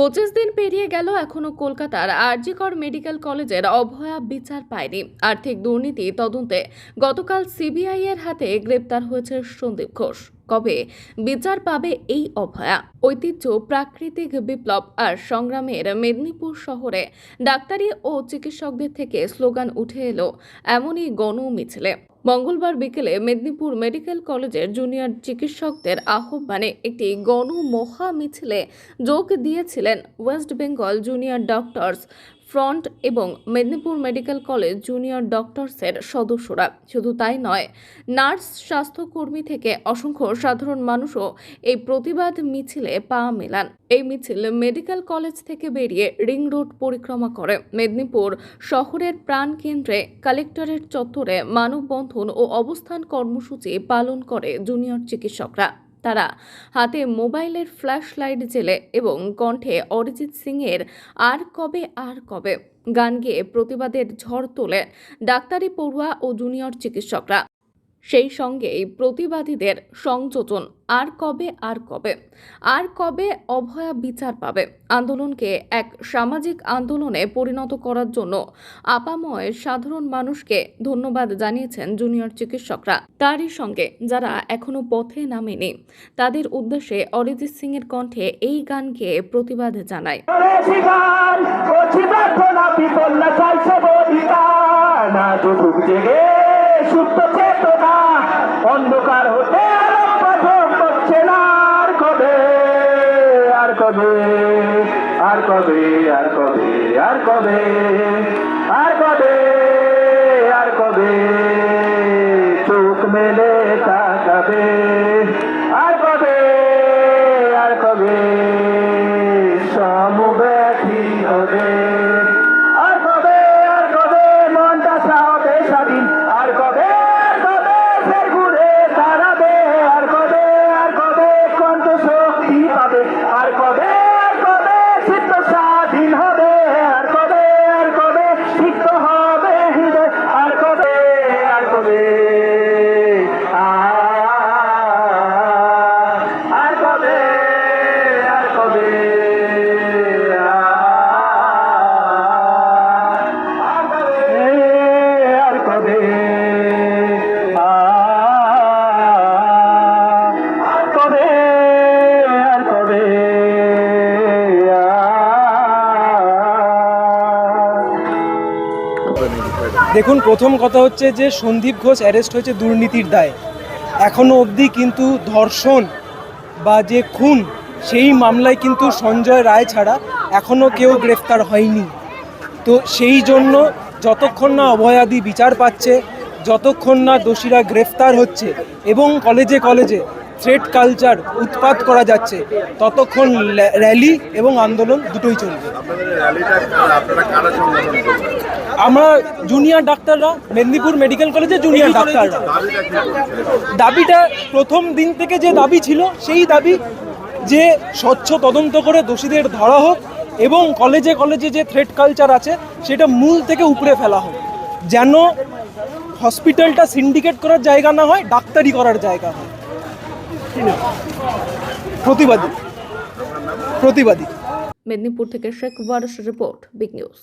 পঁচিশ দিন পেরিয়ে গেল এখনও কলকাতার আরজিকর মেডিকেল কলেজের অভয়া বিচার পায়নি। আর্থিক দুর্নীতি তদন্তে গতকাল সিবিআই এর হাতে গ্রেপ্তার হয়েছে সন্দীপ ঘোষ। কবে বিচার পাবে এই অভয়া? ঐতিহ্য, প্রাকৃতিক বিপ্লব আর সংগ্রামের মেদিনীপুর শহরে ডাক্তারি ও চিকিৎসকদের থেকে স্লোগান উঠে এলো এমনই গণ মিছিলে মঙ্গলবার বিকেলে মেদিনীপুর মেডিকেল কলেজের জুনিয়র চিকিৎসকদের আহ্বানে একটি গণ মহা মিছিলে যোগ দিয়েছিলেন West Bengal junior doctors front এবং মেদিনীপুর মেডিকেল কলেজ জুনিয়র ডক্টরসের সদস্যরা। শুধু তাই নয়, নার্স, স্বাস্থ্যকর্মী থেকে অসংখ্য সাধারণ মানুষও এই প্রতিবাদ মিছিলে পা মেলান। এই মিছিল মেডিকেল কলেজ থেকে বেরিয়ে রিং রোড পরিক্রমা করে। মেদিনীপুর শহরের প্রাণকেন্দ্রে কালেক্টরেট চত্বরে মানববন্ধন ও অবস্থান কর্মসূচি পালন করে জুনিয়র চিকিৎসকরা। তারা হাতে মোবাইলের ফ্ল্যাশ লাইট জেলে এবং কণ্ঠে অরিজিৎ সিংয়ের আর কবে আর কবে গান গেয়ে প্রতিবাদের ঝড় তোলে ডাক্তারি পড়ুয়া ও জুনিয়র চিকিৎসকরা। সেই সঙ্গেই প্রতিবাদীদের সংযোজন, আর কবে আর কবে? আর কবে অভয়া বিচার পাবে? আন্দোলনকে এক সামাজিক আন্দোলনে পরিণত করার জন্য আপাময় সাধারণ মানুষকে ধন্যবাদ জানিয়েছেন জুনিয়র চিকিৎসকরা। তারই সঙ্গে যারা এখনও পথে নামেনি, তাদের উদ্দেশ্যে অরিজিৎ সিং এর কণ্ঠে এই গানকে প্রতিবাদ জানায়। সুপ্ত চেতনা, অন্ধকার হতে করছে না, আর কবে আর কবে আর কবে আর কবে আর কবে আর কবে আর কবে, চোখ মেলে তাকাবে। দেখুন, প্রথম কথা হচ্ছে যে সন্দীপ ঘোষ অ্যারেস্ট হয়েছে দুর্নীতির দায়। এখনও অবধি কিন্তু ধর্ষণ বা যে খুন, সেই মামলায় কিন্তু সঞ্জয় রায় ছাড়া এখনও কেউ গ্রেফতার হয়নি। তো সেই জন্য যতক্ষণ না অভয়াদি বিচার পাচ্ছে, যতক্ষণ না দোষীরা গ্রেফতার হচ্ছে এবং কলেজে কলেজে থ্রেড কালচার উৎপাত করা যাচ্ছে ততক্ষণ র্যা- র্যালি এবং আন্দোলন দুটোই চলবে। আমরা জুনিয়র ডাক্তাররা মেদিনীপুর মেডিকেল কলেজে জুনিয়র ডাক্তাররা। দাবিটা প্রথম দিন থেকে যে দাবি ছিল সেই দাবি যে স্বচ্ছ তদন্ত করে দোষীদের ধরা হোক এবং কলেজে কলেজে যে থ্রেড কালচার আছে সেটা মূল থেকে উপরে ফেলা হোক। যেন হসপিটালটা সিন্ডিকেট করার জায়গা না হয় ডাক্তারি করার জায়গা হয়। প্রতিবাদী। প্রতিবাদী। মেদিনীপুর থেকে Sheikh Waris report big news.